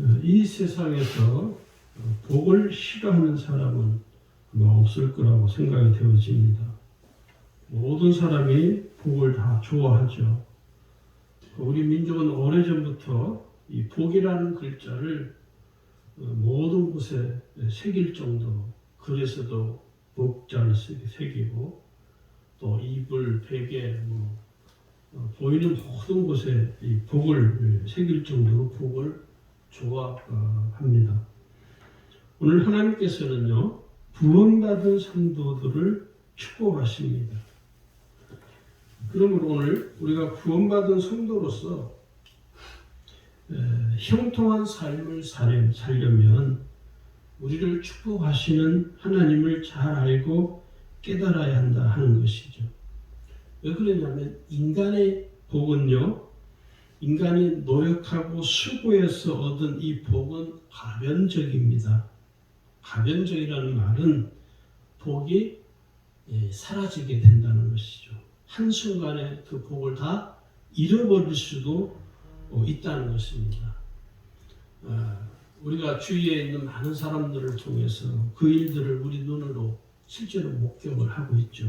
어, 이 세상에서 어, 복을 싫어하는 사람은 아마 없을 거라고 생각이 되어집니다. 모든 사람이 복을 다 좋아하죠. 우리 민족은 오래전부터 이 복이라는 글자를 어, 모든 곳에 새길 정도로 글에서도 복자를 쓰- 새기고 또 이불, 베개, 뭐 어, 보이는 모든 곳에 이 복을 새길 정도로 복을 좋아합니다. 오늘 하나님께서는요 구원받은 성도들을 축복하십니다. 그러므로 오늘 우리가 구원받은 성도로서 에, 형통한 삶을 살려- 살려면 우리를 축복하시는 하나님을 잘 알고 깨달아야 한다 하는 것이죠. 왜 그러냐면 인간의 복은요, 인간이 노력하고 수고해서 얻은 이 복은 가변적입니다. 가변적이라는 말은 복이 예, 사라지게 된다는 것이죠. 한순간에 그 복을 다 잃어버릴 수도 어, 있다는 것입니다. 아, 우리가 주위에 있는 많은 사람들을 통해서 그 일들을 우리 눈으로 실제로 목격을 하고 있죠.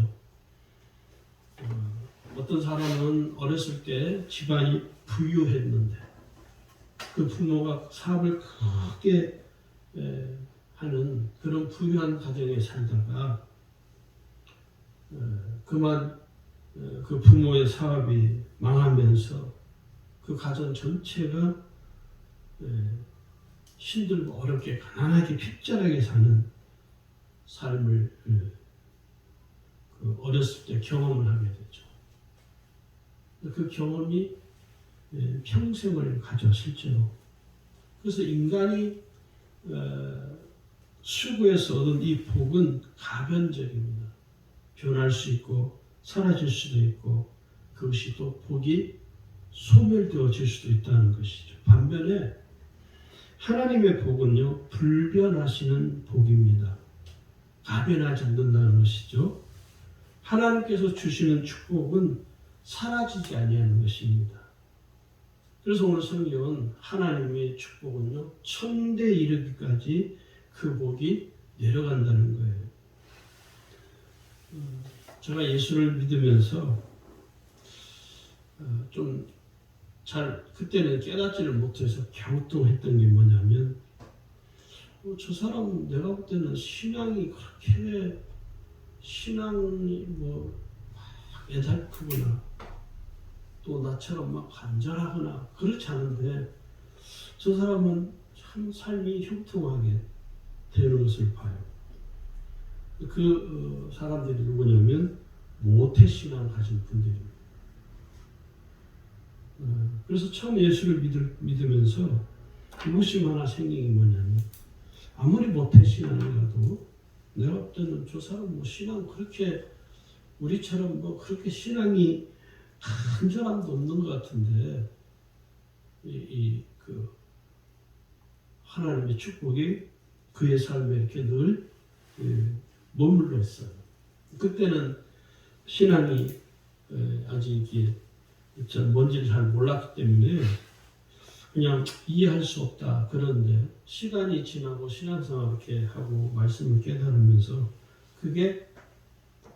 어, 어떤 사람은 어렸을 때 집안이 부유했는데 그 부모가 사업을 크게 에, 하는 그런 부유한 가정에 살다가 어, 그만 어, 그 부모의 사업이 망하면서 그 가정 전체가 에, 힘들고 어렵게 가난하게 핍절하게 사는 삶을 에, 그 어렸을 때 경험을 하게 되죠. 그 경험이 예, 평생을 가져 실제로. 그래서 인간이 어, 수고해서 얻은 이 복은 가변적입니다. 변할 수 있고 사라질 수도 있고 그것이 또 복이 소멸되어질 수도 있다는 것이죠. 반면에 하나님의 복은요 불변하시는 복입니다. 가변하지 않는다는 것이죠. 하나님께서 주시는 축복은 사라지지 아니하는 것입니다. 그래서 오늘 성경은 하나님의 축복은요 천대 이르기까지 그 복이 내려간다는 거예요. 음, 제가 예수를 믿으면서 어, 좀잘 그때는 깨닫지를 못해서 갸우뚱했던 게 뭐냐면 어, 저 사람 내가 볼 때는 신앙이 그렇게 신앙이 뭐 애달프거나 또 나처럼 막 간절하거나 그렇지 않은데 저 사람은 참 삶이 형통하게 되는 것을 봐요. 그 어, 사람들이 누구냐면 모태 신앙 가진 분들입니다. 어, 그래서 처음 예수를 믿을, 믿으면서 의구심 하나 생긴 게 뭐냐면 아무리 모태 신앙이라도 내가 볼 때는 저 사람 뭐 신앙 그렇게 우리처럼 뭐 그렇게 신앙이 간절함도 없는 것 같은데 이 그 하나님의 축복이 그의 삶에 이렇게 늘 예, 머물러 있어요. 그때는 신앙이 에, 아직 이게 전 뭔지를 잘 몰랐기 때문에 그냥 이해할 수 없다 그런데 시간이 지나고 신앙생활 이렇게 하고 말씀을 깨달으면서 그게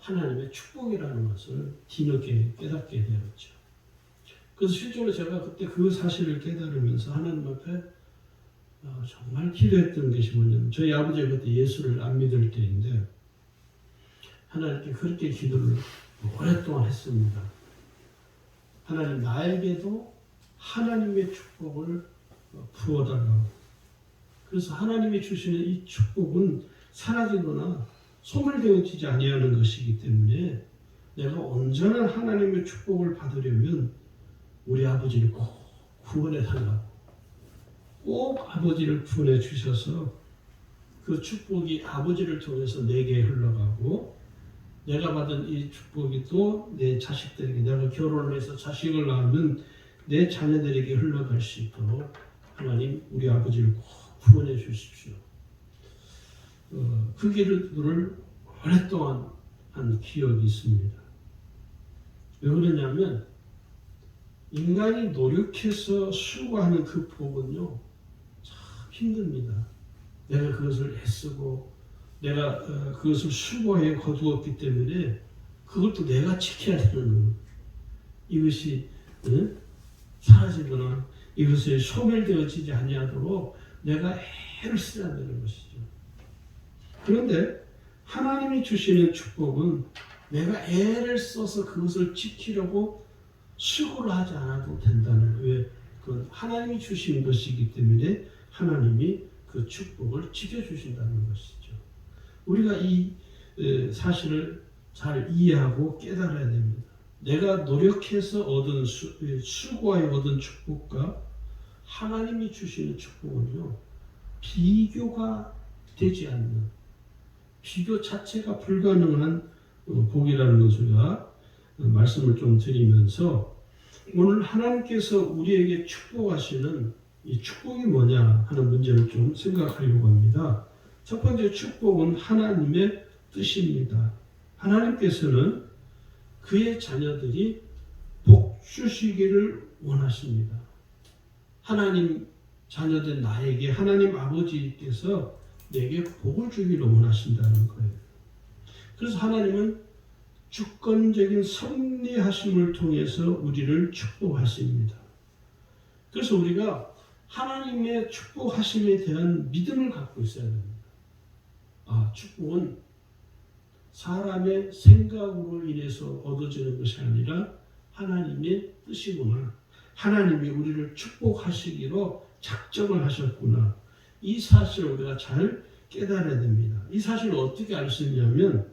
하나님의 축복이라는 것을 뒤늦게 깨닫게 되었죠. 그래서 실제로 제가 그때 그 사실을 깨달으면서 하나님 앞에 어, 정말 기도했던 것이 뭐냐면 저희 아버지가 그때 예수를 안 믿을 때인데 하나님께 그렇게 기도를 오랫동안 했습니다. 하나님 나에게도 하나님의 축복을 어, 부어달라고. 그래서 하나님이 주시는 이 축복은 사라지거나 소멸되어지지 아니하는 것이기 때문에 내가 온전한 하나님의 축복을 받으려면 우리 아버지를 꼭 구원해 달라고. 꼭 아버지를 구원해 주셔서 그 축복이 아버지를 통해서 내게 흘러가고 내가 받은 이 축복이 또 내 자식들에게 내가 결혼을 해서 자식을 낳으면 내 자녀들에게 흘러갈 수 있도록 하나님 우리 아버지를 꼭 구원해 주십시오. 어, 그 길을 오랫동안 한 기억이 있습니다. 왜 그러냐면 인간이 노력해서 수고하는 그 복은요 힘듭니다. 내가 그것을 애쓰고 내가 어, 그것을 수고해 거두었기 때문에 또 내가 지켜야 되는 거예요. 이것이 어? 사라지거나 이것이 소멸되어지지 아니하도록 내가 애를 써야 되는 것이죠. 그런데 하나님이 주시는 축복은 내가 애를 써서 그것을 지키려고 수고를 하지 않아도 된다는 왜? 그 하나님이 주신 것이기 때문에 하나님이 그 축복을 지켜주신다는 것이죠. 우리가 이 에, 사실을 잘 이해하고 깨달아야 됩니다. 내가 노력해서 얻은 수, 에, 수고하여 얻은 축복과 하나님이 주시는 축복은요 비교가 되지 않는 비교 자체가 불가능한 어, 복이라는 것을 어, 말씀을 좀 드리면서 오늘 하나님께서 우리에게 축복하시는 이 축복이 뭐냐 하는 문제를 좀 생각하려고 합니다. 첫 번째 축복은 하나님의 뜻입니다. 하나님께서는 그의 자녀들이 복 주시기를 원하십니다. 하나님 자녀된 나에게 하나님 아버지께서 내게 복을 주기를 원하신다는 거예요. 그래서 하나님은 주권적인 섭리하심을 통해서 우리를 축복하십니다. 그래서 우리가 하나님의 축복하심에 대한 믿음을 갖고 있어야 됩니다. 아, 축복은 사람의 생각으로 인해서 얻어지는 것이 아니라 하나님의 뜻이구나. 하나님이 우리를 축복하시기로 작정을 하셨구나. 이 사실을 우리가 잘 깨달아야 됩니다. 이 사실을 어떻게 알 수 있냐면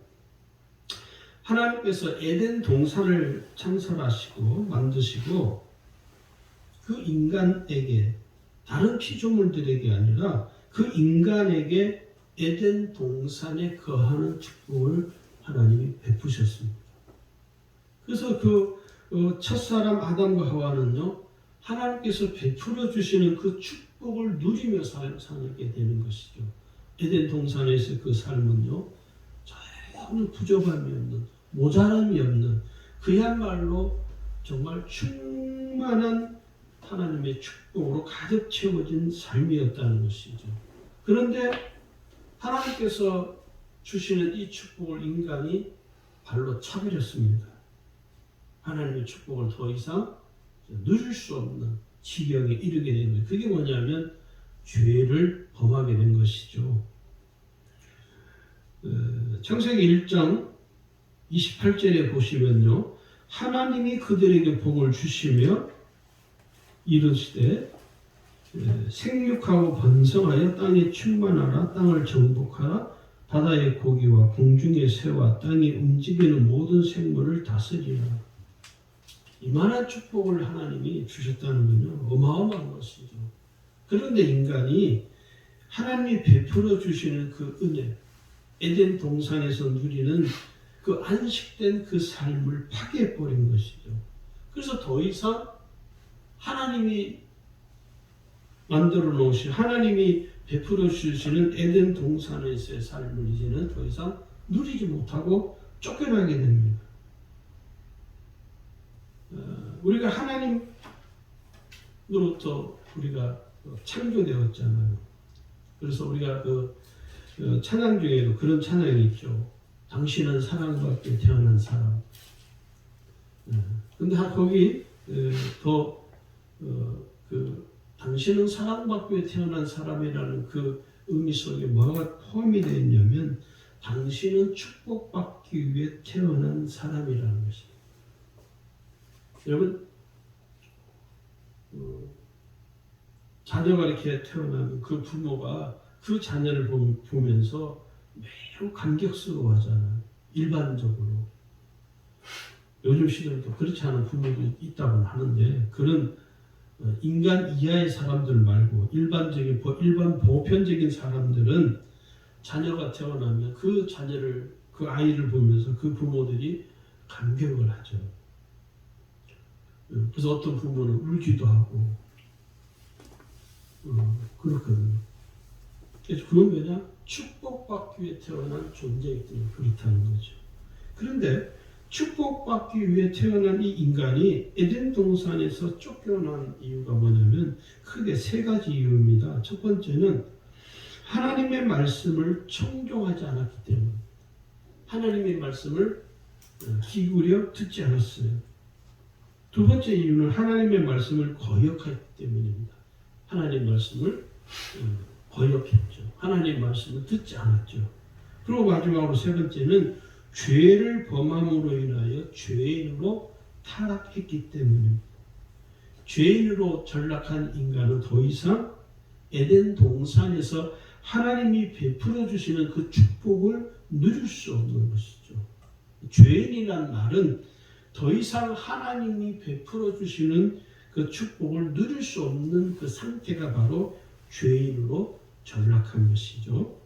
하나님께서 에덴 동산을 창설하시고 만드시고 그 인간에게 다른 피조물들에게 아니라 그 인간에게 에덴 동산에 거하는 축복을 하나님이 베푸셨습니다. 그래서 그 어, 첫사람 아담과 하와는요 하나님께서 베풀어 주시는 그 축복 을 누리며 살, 살게 되는 것이죠. 에덴 동산에서 그 삶은요 전혀 부족함이 없는 모자람이 없는 그야말로 정말 충만한 하나님의 축복으로 가득 채워진 삶이었다는 것이죠. 그런데 하나님께서 주시는 이 축복을 인간이 발로 차버렸습니다. 하나님의 축복을 더 이상 누릴 수 없는 지경에 이르게 된 거예요. 그게 뭐냐면 죄를 범하게 된 것이죠. 어, 창세기 1장 28절에 보시면요. 하나님이 그들에게 복을 주시며 이르시되 에, 생육하고 번성하여 땅에 충만하라 땅을 정복하라 바다의 고기와 공중의 새와 땅에 움직이는 모든 생물을 다스리라 이만한 축복을 하나님이 주셨다는 건요. 어마어마한 것이죠. 그런데 인간이 하나님이 베풀어 주시는 그 은혜 에덴 동산에서 누리는 그 안식된 그 삶을 파괴해 버린 것이죠. 그래서 더 이상 하나님이 만들어 놓으신 하나님이 베풀어 주시는 에덴 동산에서의 삶을 이제는 더 이상 누리지 못하고 쫓겨나게 됩니다. 어, 우리가 하나님으로부터 우리가 창조되었잖아요. 그래서 우리가 그 어, 찬양 중에도 그런 찬양이 있죠. 당신은 사랑받게 태어난 사람. 근데 거기 더 어, 그 당신은 사랑받고 태어난 사람이라는 그 의미 속에 뭐가 포함이 되어 있냐면 당신은 축복받기 위해 태어난 사람이라는 것입니다. 여러분 어, 자녀가 이렇게 태어나면 그 부모가 그 자녀를 보- 보면서 매우 감격스러워하잖아요. 일반적으로 요즘 시대도 그렇지 않은 부모도 있다고 하는데 그런 어, 인간 이하의 사람들 말고 일반적인 보- 일반 보편적인 사람들은 자녀가 태어나면 그 자녀를 그 아이를 보면서 그 부모들이 감격을 하죠. 어, 그래서 어떤 부모는 울기도 하고 어, 그렇거든요. 그건 왜냐 축복받기 위해 태어난 존재이기 때문에 그렇다는 거죠. 그런데 축복받기 위해 태어난 이 인간이 에덴 동산에서 쫓겨난 이유가 뭐냐면 크게 세 가지 이유입니다. 첫 번째는 하나님의 말씀을 청종하지 않았기 때문. 하나님의 말씀을 어, 기울여 듣지 않았어요. 두 번째 이유는 하나님의 말씀을 거역했기 때문입니다. 하나님 말씀을 어, 거역했죠. 하나님 말씀을 듣지 않았죠. 그리고 마지막으로 세 번째는 죄를 범함으로 인하여 죄인으로 타락했기 때문입니다. 죄인으로 전락한 인간은 더 이상 에덴 동산에서 하나님이 베풀어 주시는 그 축복을 누릴 수 없는 것이죠. 죄인이란 말은 더 이상 하나님이 베풀어 주시는 그 축복을 누릴 수 없는 그 상태가 바로 죄인으로 전락한 것이죠.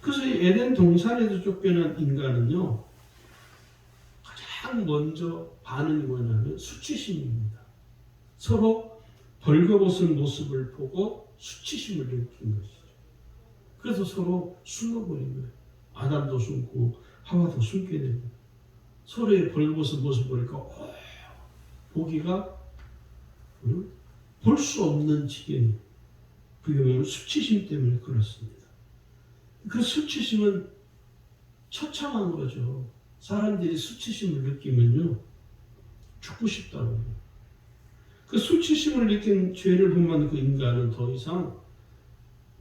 그래서 이 에덴 동산에서 쫓겨난 인간은요, 가장 먼저 반응이 뭐냐면 수치심입니다. 서로 벌거벗은 모습을 보고 수치심을 느낀 것이죠. 그래서 서로 숨어버린 거예요. 아담도 숨고 하와도 숨게 됩니다. 서로의 벌거벗은 모습을 보니까 어, 보기가 볼수 없는 지경이 그게 뭐냐면 수치심 때문에 그렇습니다. 그 수치심은 처참한 거죠. 사람들이 수치심을 느끼면요 죽고 싶다고. 그 수치심을 느낀 죄를 범한 그 인간은 더 이상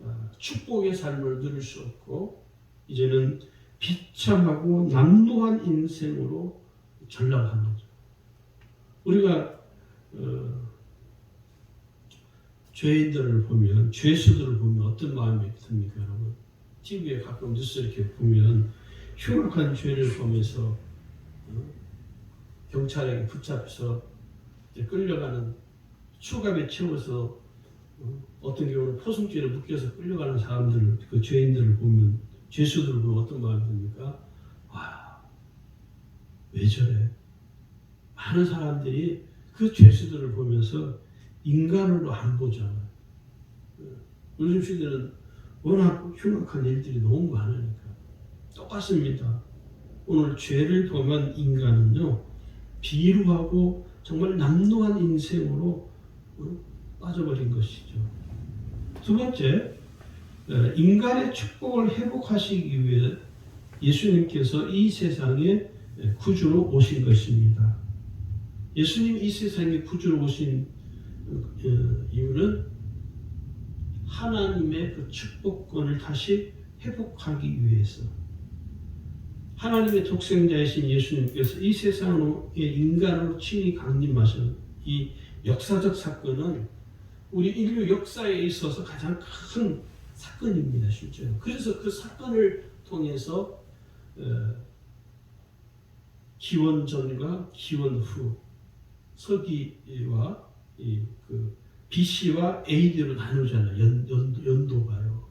아, 축복의 삶을 누릴 수 없고 이제는 비참하고 남노한 인생으로 전락한 거죠. 우리가 어, 죄인들을 보면 죄수들을 보면 어떤 마음이 듭니까, 여러분? TV에 가끔 뉴스 이렇게 보면 흉악한 죄를 범해서 어, 경찰에게 붙잡혀서 끌려가는 추감에 채워서 어, 어떤 경우는 포승죄로 묶여서 끌려가는 사람들, 그 죄인들을 보면 죄수들을 보면 어떤 마음이 듭니까? 와, 왜 저래? 많은 사람들이 그 죄수들을 보면서 인간으로 안 보잖아요. 어, 요즘 시대는 워낙 흉악한 일들이 너무 많으니까 똑같습니다. 오늘 죄를 범한 인간은요 비루하고 정말 남루한 인생으로 어, 빠져버린 것이죠. 두 번째, 어, 인간의 축복을 회복하시기 위해 예수님께서 이 세상에 구주로 오신 것입니다. 예수님 이 세상에 구주로 오신 어, 이유는 하나님의 그 축복권을 다시 회복하기 위해서 하나님의 독생자이신 예수님께서 이 세상에 인간으로 친히 강림하신 이 역사적 사건은 우리 인류 역사에 있어서 가장 큰 사건입니다, 실제로. 그래서 그 사건을 통해서 어, 기원 전과 기원 후 서기와 이그 BC와 AD로 나누잖아요. 연, 연, 연도가요.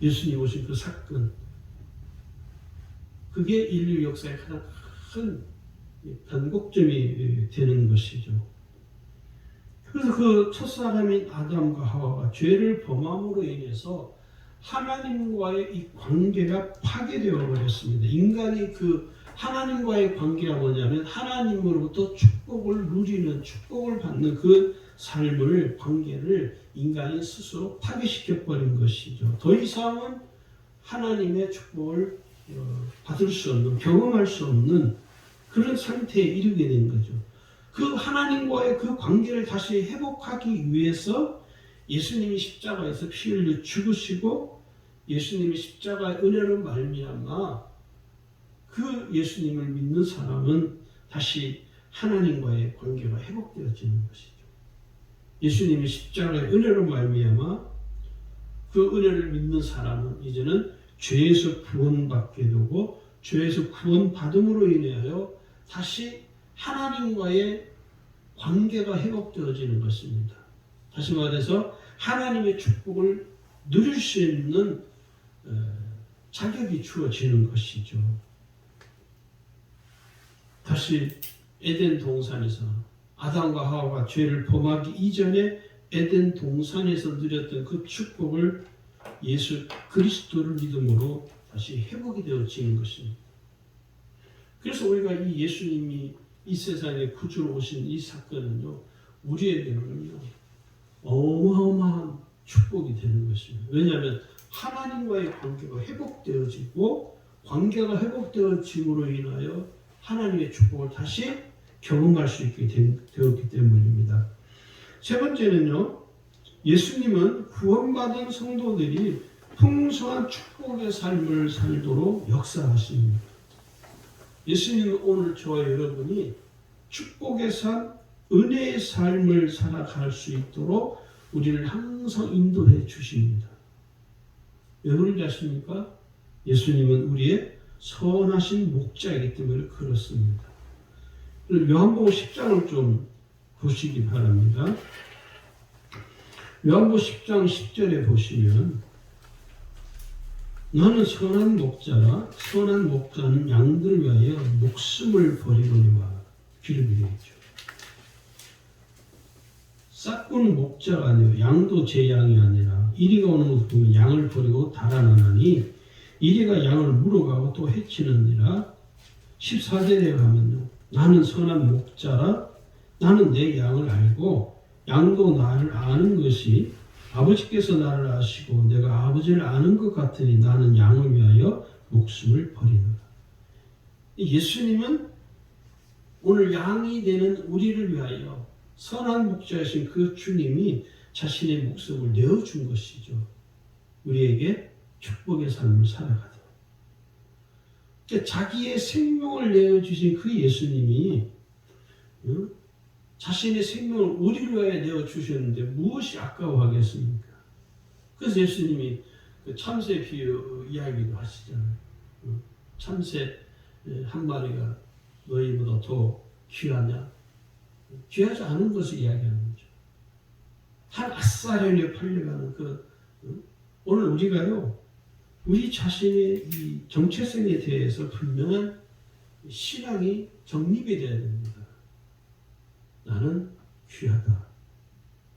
예수님 오신 그 사건. 그게 인류 역사의 가장 큰 변곡점이 되는 것이죠. 그래서 그 첫사람인 아담과 하와가 죄를 범함으로 인해서 하나님과의 이 관계가 파괴되어 버렸습니다. 인간이 그 하나님과의 관계가 뭐냐면 하나님으로부터 축복을 누리는 축복을 받는 그 삶을 관계를 인간이 스스로 파괴시켜 버린 것이죠. 더 이상은 하나님의 축복을 어, 받을 수 없는 경험할 수 없는 그런 상태에 이르게 된 거죠. 그 하나님과의 그 관계를 다시 회복하기 위해서 예수님이 십자가에서 피 흘려 죽으시고 예수님이 십자가의 은혜로 말미암아 그 예수님을 믿는 사람은 다시 하나님과의 관계가 회복되어지는 것이죠. 예수님이 십자가의 은혜로 말미암아 그 은혜를 믿는 사람은 이제는 죄에서 구원받게 되고 죄에서 구원받음으로 인하여 다시 하나님과의 관계가 회복되어지는 것입니다. 다시 말해서 하나님의 축복을 누릴 수 있는 어, 자격이 주어지는 것이죠. 다시 에덴 동산에서 아담과 하와가 죄를 범하기 이전에 에덴 동산에서 누렸던 그 축복을 예수 그리스도를 믿음으로 다시 회복이 되어지는 것입니다. 그래서 우리가 이 예수님이 이 세상에 구주로 오신 이 사건은요, 우리에게는요, 어마어마한 축복이 되는 것입니다. 왜냐하면 하나님과의 관계가 회복되어지고 관계가 회복되어짐으로 인하여 하나님의 축복을 다시 경험할 수 있게 된- 되었기 때문입니다. 세 번째는요, 예수님은 구원받은 성도들이 풍성한 축복의 삶을 살도록 역사하십니다. 예수님은 오늘 저와 여러분이 축복의 삶, 은혜의 삶을 살아갈 수 있도록 우리를 항상 인도해 주십니다. 왜 그런지 아십니까? 예수님은 우리의 선하신 목자이기 때문에 그렇습니다. 요한복음 10장을 좀 보시기 바랍니다. 요한복음 10장 10절에 보시면 나는 선한 목자라. 선한 목자는 양들을 위하여 목숨을 버리거니와 귀를 기울이죠. 싹군 목자가 아니요 양도 제 양이 아니라 이리가 오는 것을 보면 양을 버리고 달아나나니 이리가 양을 물어가고 또 해치느니라. 14절에 가면요 나는 선한 목자라. 나는 내 양을 알고 양도 나를 아는 것이 아버지께서 나를 아시고 내가 아버지를 아는 것 같으니 나는 양을 위하여 목숨을 버리노라. 예수님은 오늘 양이 되는 우리를 위하여 선한 목자이신 그 주님이 자신의 목숨을 내어준 것이죠. 우리에게 축복의 삶을 살아가도록. 그러니까 자기의 생명을 내어주신 그 예수님이 응? 자신의 생명을 우리를 위하여 내어 주셨는데 무엇이 아까워하겠습니까? 그래서 예수님이 그 참새 비유 이야기도 하시잖아요. 응? 참새 한 마리가 너희보다 더 귀하냐? 귀하지 않은 것을 이야기하는 거죠. 한 아싸리에 팔려가는 그 응? 오늘 우리가요 우리 자신의 이 정체성에 대해서 분명한 신앙이 정립이 되어야 됩니다. 나는 귀하다.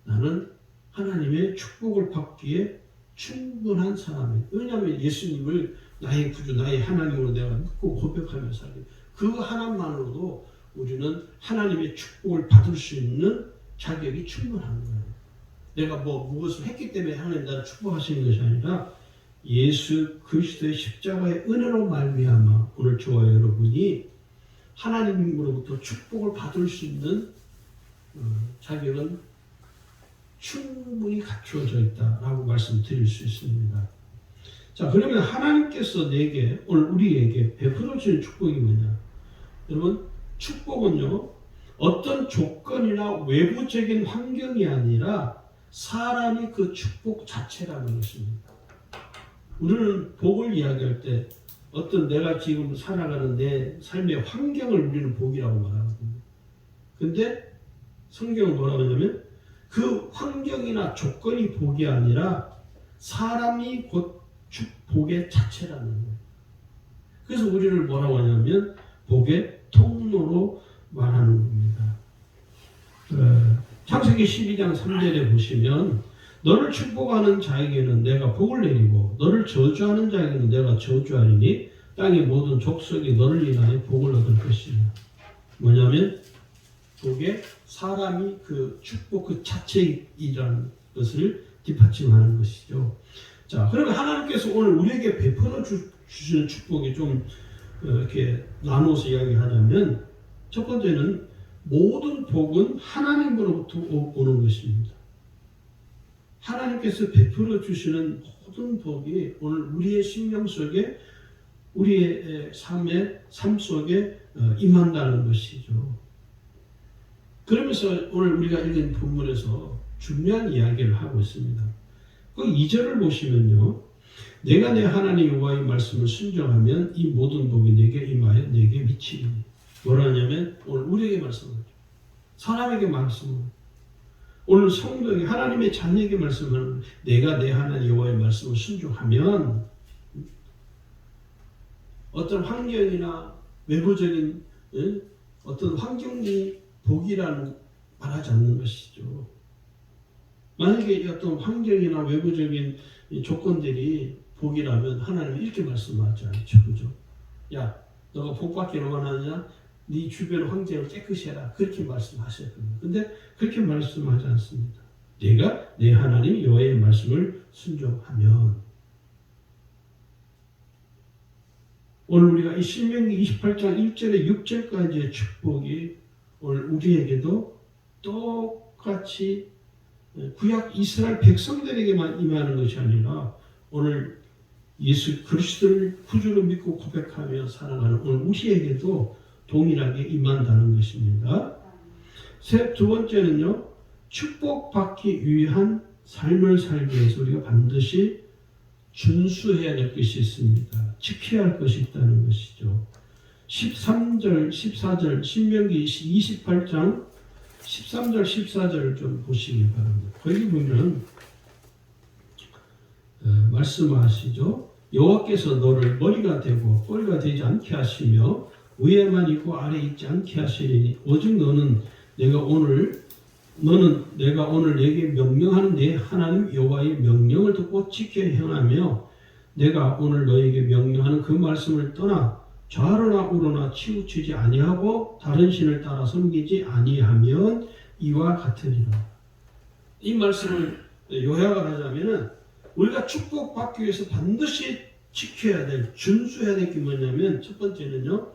나는 하나님의 축복을 받기에 충분한 사람이다. 왜냐하면 예수님을 나의 구주, 나의 하나님으로 내가 믿고 고백하며 살기. 그 하나만으로도 우리는 하나님의 축복을 받을 수 있는 자격이 충분한 거예요. 내가 뭐 무엇을 했기 때문에 하나님 나를 축복하시는 것이 아니라 예수 그리스도의 십자가의 은혜로 말미암아 오늘 저와 여러분이 하나님으로부터 축복을 받을 수 있는 어, 자격은 충분히 갖추어져 있다라고 말씀드릴 수 있습니다. 자, 그러면 하나님께서 내게 오늘 우리에게 베풀어 주는 축복이 뭐냐? 여러분, 축복은요. 어떤 조건이나 외부적인 환경이 아니라 사람이 그 축복 자체라는 것입니다. 우리는 복을 이야기할 때 어떤 내가 지금 살아가는 내 삶의 환경을 우리는 복이라고 말하거든요. 근데 성경은 뭐라고 하냐면 그 환경이나 조건이 복이 아니라 사람이 곧 복의 자체라는 거예요. 그래서 우리를 뭐라고 하냐면 복의 통로로 말하는 겁니다. 어, 창세기 12장 3절에 보시면 너를 축복하는 자에게는 내가 복을 내리고 너를 저주하는 자에게는 내가 저주하리니 땅의 모든 족속이 너를 인하여 복을 얻을 것이라. 뭐냐면 복에 사람이 그 축복 그 자체이라는 것을 뒷받침하는 것이죠. 자, 그러면 하나님께서 오늘 우리에게 베풀어 주, 시는 축복이 좀 어, 이렇게 나누어서 이야기하자면 첫 번째는 모든 복은 하나님으로부터 오- 오는 것입니다. 하나님께서 베풀어 주시는 모든 복이 오늘 우리의 심령 속에 우리의 삶의 삶 속에 어, 임한다는 것이죠. 그러면서 오늘 우리가 읽은 본문에서 중요한 이야기를 하고 있습니다. 그 2절을 보시면요. 내가 내 하나님 여호와의 말씀을 순종하면 이 모든 복이 내게 임하여 내게 미치리니 뭐라냐면 오늘 우리에게 말씀하죠. 사람에게 말씀을 오늘 성도에게 하나님의 자녀에게 말씀하는 내가 내 하나님 여호와의 말씀을 순종하면 어떤 환경이나 외부적인 예? 어떤 환경이 복이라는 말하지 않는 것이죠. 만약에 어떤 환경이나 외부적인 이 조건들이 복이라면 하나님은 이렇게 말씀하지 않죠. 그죠? 야, 너가 복받기를 원하느냐? 네 주변 환경을 깨끗이 해라. 그렇게 말씀하셨거든요. 근데 그렇게 말씀하지 않습니다. 내가 내 하나님 여호와의 말씀을 순종하면 오늘 우리가 이 신명기 28장 1절에 6절까지의 축복이 우리에게도 똑같이 구약 이스라엘 백성들에게만 임하는 것이 아니라 오늘 예수 그리스도를 구주로 믿고 고백하며 살아가는 오늘 우리에게도 동일하게 임한다는 것입니다. 세, 두 번째는요, 축복받기 위한 삶을 살기 위해서 우리가 반드시 준수해야 될 것이 있습니다. 지켜야 할 것이 있다는 것이죠. 13절, 14절, 신명기 28장 13절, 14절을 좀 보시기 바랍니다. 거기 보면 어, 말씀하시죠. 여호와께서 너를 머리가 되고 꼬리가 되지 않게 하시며 위에만 있고 아래 있지 않게 하시리니 오직 너는 내가 오늘 너는 내가 오늘 내게 명령하는 내 하나님 여호와의 명령을 듣고 지켜 행하며 내가 오늘 너에게 명령하는 그 말씀을 떠나 좌로나 우로나 치우치지 아니하고 다른 신을 따라 섬기지 아니하면 이와 같으리라. 이 말씀을 요약을 하자면은 우리가 축복받기 위해서 반드시 지켜야 될, 준수해야 될 게 뭐냐면 첫 번째는요.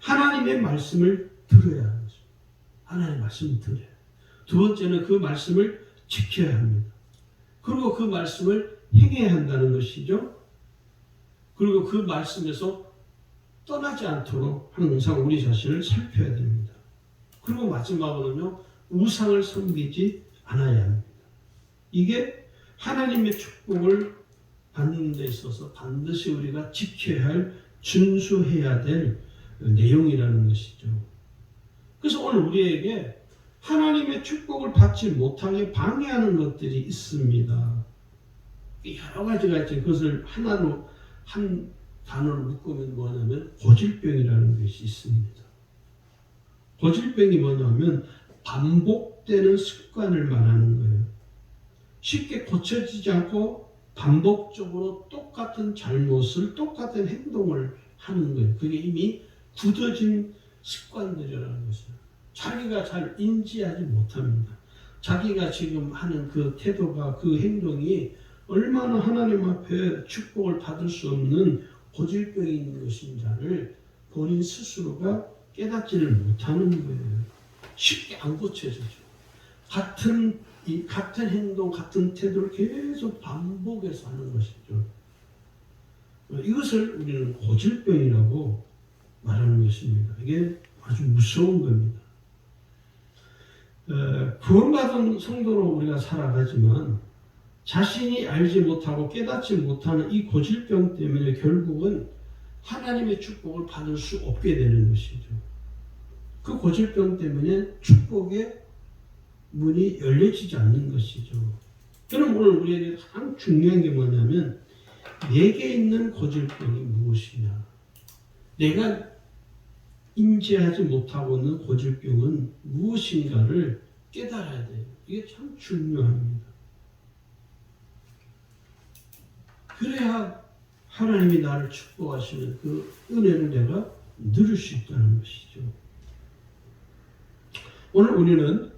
하나님의 말씀을 들어야 하는 것입니다. 하나님의 말씀을 들어야. 두 번째는 그 말씀을 지켜야 합니다. 그리고 그 말씀을 행해야 한다는 것이죠. 그리고 그 말씀에서 떠나지 않도록 항상 우리 자신을 살펴야 됩니다. 그리고 마지막으로는요, 우상을 섬기지 않아야 합니다. 이게 하나님의 축복을 받는 데 있어서 반드시 우리가 지켜야 할, 준수해야 될 내용이라는 것이죠. 그래서 오늘 우리에게 하나님의 축복을 받지 못하게 방해하는 것들이 있습니다. 여러 가지가 있죠. 그것을 하나로 한 단어로 묶으면 뭐냐면 고질병이라는 것이 있습니다. 고질병이 뭐냐면 반복되는 습관을 말하는 거예요. 쉽게 고쳐지지 않고 반복적으로 똑같은 잘못을 똑같은 행동을 하는 거예요. 그게 이미 굳어진 습관들이라는 것이에요. 자기가 잘 인지하지 못합니다. 자기가 지금 하는 그 태도가 그 행동이 얼마나 하나님 앞에 축복을 받을 수 없는 고질병인 것인지를 본인 스스로가 깨닫지를 못하는 거예요. 쉽게 안 고쳐지죠. 같은 이 같은 행동, 같은 태도를 계속 반복해서 하는 것이죠. 이것을 우리는 고질병이라고 말하는 것입니다. 이게 아주 무서운 겁니다. 어, 구원받은 성도로 우리가 살아가지만 자신이 알지 못하고 깨닫지 못하는 이 고질병 때문에 결국은 하나님의 축복을 받을 수 없게 되는 것이죠. 그 고질병 때문에 축복의 문이 열려지지 않는 것이죠. 그럼 오늘 우리에게 가장 중요한 게 뭐냐면 내게 있는 고질병이 무엇이냐? 내가 인지하지 못하고 있는 고질병은 무엇인가를 깨달아야 돼요. 이게 참 중요합니다. 그래야 하나님이 나를 축복하시는 그 은혜를 내가 누릴 수 있다는 것이죠. 오늘 우리는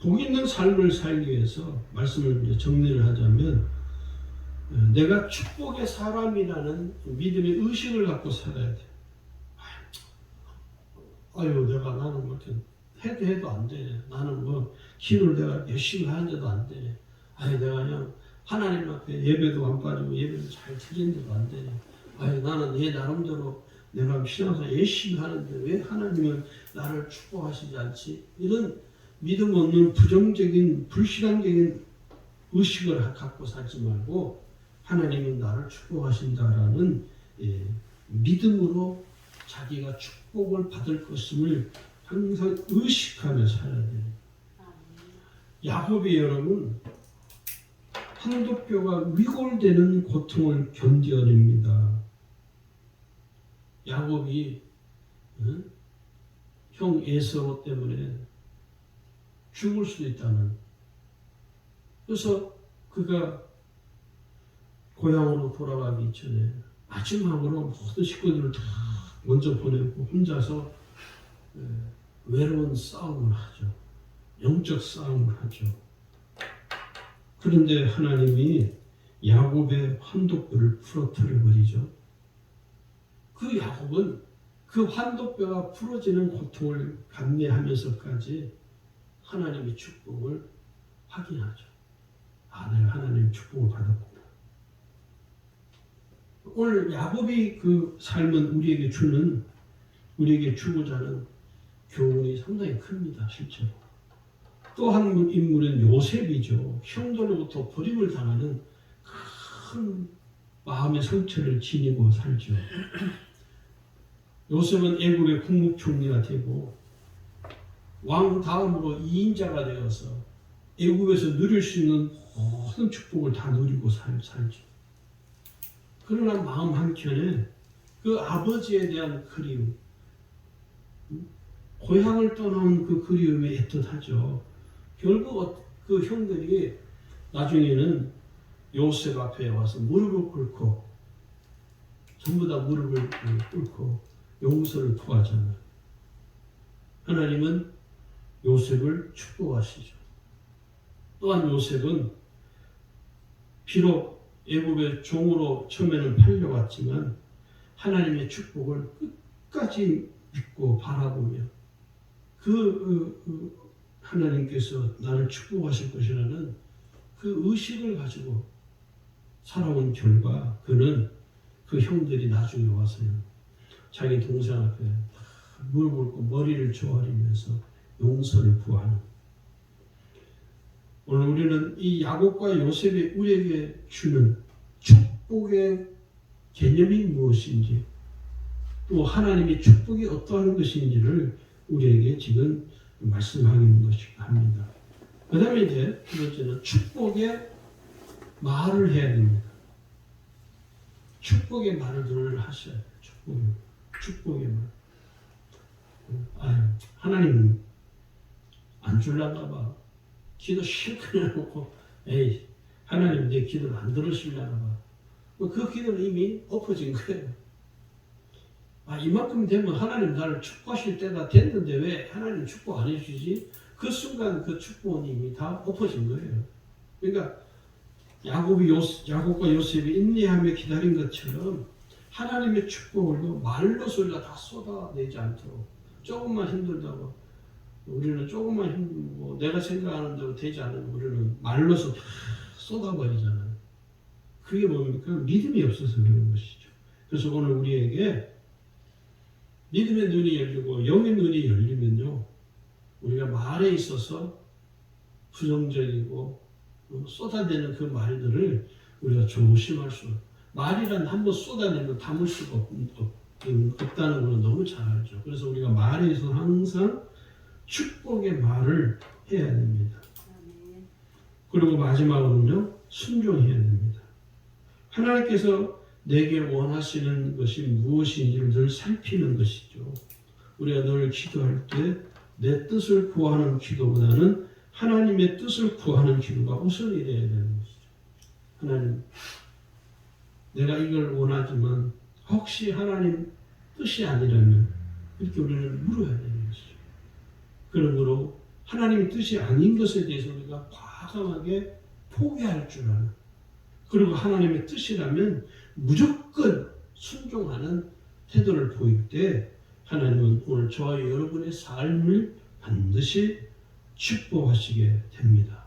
복 있는 삶을 살기 위해서 말씀을 정리를 하자면 어, 내가 축복의 사람이라는 믿음의 의식을 갖고 살아야 돼. 아유, 내가 나는 뭐 이렇게 해도 해도 안 돼. 나는 뭐 기도를 내가 열심히 하는데도 안 돼. 아유, 내가 그냥 하나님 앞에 예배도 안 빠지고 예배도 잘 드리는데도 안 돼. 아유, 나는 내 나름대로 내가 신앙생활 열심히 하는데 왜 하나님은 나를 축복하시지 않지? 이런 믿음 없는 부정적인 불신앙적인 의식을 갖고 살지 말고 하나님은 나를 축복하신다라는 예, 믿음으로 자기가 축복을 받을 것임을 항상 의식하며 살아야 돼요. 야곱이 여러분 뼈가 위골되는 고통을 견뎌냅니다. 야곱이 응? 형 에서 때문에 죽을 수도 있다는. 그래서 그가 고향으로 돌아가기 전에 마지막으로 모든 식구들을 다 먼저 보내고 혼자서 에, 외로운 싸움을 하죠. 영적 싸움을 하죠. 그런데 하나님이 야곱의 환독뼈를 풀어뜨려 버리죠. 그 야곱은 그 환독뼈가 풀어지는 고통을 감내하면서까지 하나님의 축복을 확인하죠. 아, 내가 하나님 축복을 받았구나. 오늘 야곱이 그 삶은 우리에게 주는 우리에게 주고자 하는 교훈이 상당히 큽니다, 실제로. 또 한 인물은 요셉이죠. 형들로부터 버림을 당하는 큰 마음의 상처를 지니고 살죠. 요셉은 애국의 국무총리가 되고 왕 다음으로 2인자가 되어서 애국에서 누릴 수 있는 모든 축복을 다 누리고 살, 살죠. 그러나 마음 한켠에 그 아버지에 대한 그리움, 고향을 떠난 그 그리움이 애틋하죠. 결국 어- 그 형들이 나중에는 요셉 앞에 와서 무릎을 꿇고 전부 다 무릎을 꿇고 용서를 구하잖아요. 하나님은 요셉을 축복하시죠. 또한 요셉은 비록 애굽의 종으로 처음에는 팔려왔지만 하나님의 축복을 끝까지 믿고 바라보며 그, 그, 그 하나님께서 나를 축복하실 것이라는 그 의식을 가지고 살아온 결과 그는 그 형들이 나중에 와서요. 자기 동생 앞에 무릎 꿇고 머리를 조아리면서 용서를 구하는. 오늘 우리는 이 야곱과 요셉이 우리에게 주는 축복의 개념이 무엇인지 또 하나님의 축복이 어떠한 것인지를 우리에게 지금 말씀하는 것이 합니다. 그 다음에 이제 두 번째는 축복의 말을 해야 됩니다. 축복의 말을 하셔야 돼요. 축복의, 축복의 말. 아유, 하나님 안 줄란가 봐. 기도 실컷 해놓고, 에이, 하나님 내 기도를 안 들으실려나 봐. 뭐그 기도는 이미 엎어진 거예요. 아, 이만큼 되면 하나님 나를 축복하실 때가 됐는데 왜 하나님 축복 안 해주지? 그 순간 그 축복은 이미 다 엎어진 거예요. 그러니까 야곱이 요, 야곱과 요셉이 인내하며 기다린 것처럼 하나님의 축복을 말로 소리가 다 쏟아내지 않도록 조금만 힘들다고 우리는 조금만 힘들고 내가 생각하는 대로 되지 않으면 우리는 말로서 다 쏟아버리잖아요. 그게 뭡니까? 믿음이 없어서 그런 것이죠. 그래서 오늘 우리에게 믿음의 눈이 열리고 영의 눈이 열리면요. 우리가 말에 있어서 부정적이고 어, 쏟아내는 그 말들을 우리가 조심할 수 말이란 한번 쏟아내면 담을 수가 없, 없, 없다는 걸 너무 잘 알죠. 그래서 우리가 말에 있어서 항상 축복의 말을 해야 됩니다. 그리고 마지막으로는요, 순종해야 됩니다. 하나님께서 내게 원하시는 것이 무엇인지를 늘 살피는 것이죠. 우리가 늘 기도할 때 내 뜻을 구하는 기도보다는 하나님의 뜻을 구하는 기도가 우선이 되어야 되는 것이죠. 하나님, 내가 이걸 원하지만 혹시 하나님 뜻이 아니라면 이렇게 우리는 물어야 되는 것이죠. 그러므로 하나님의 뜻이 아닌 것에 대해서 우리가 과감하게 포기할 줄 아는 그리고 하나님의 뜻이라면 무조건 순종하는 태도를 보일 때 하나님은 오늘 저와 여러분의 삶을 반드시 축복하시게 됩니다.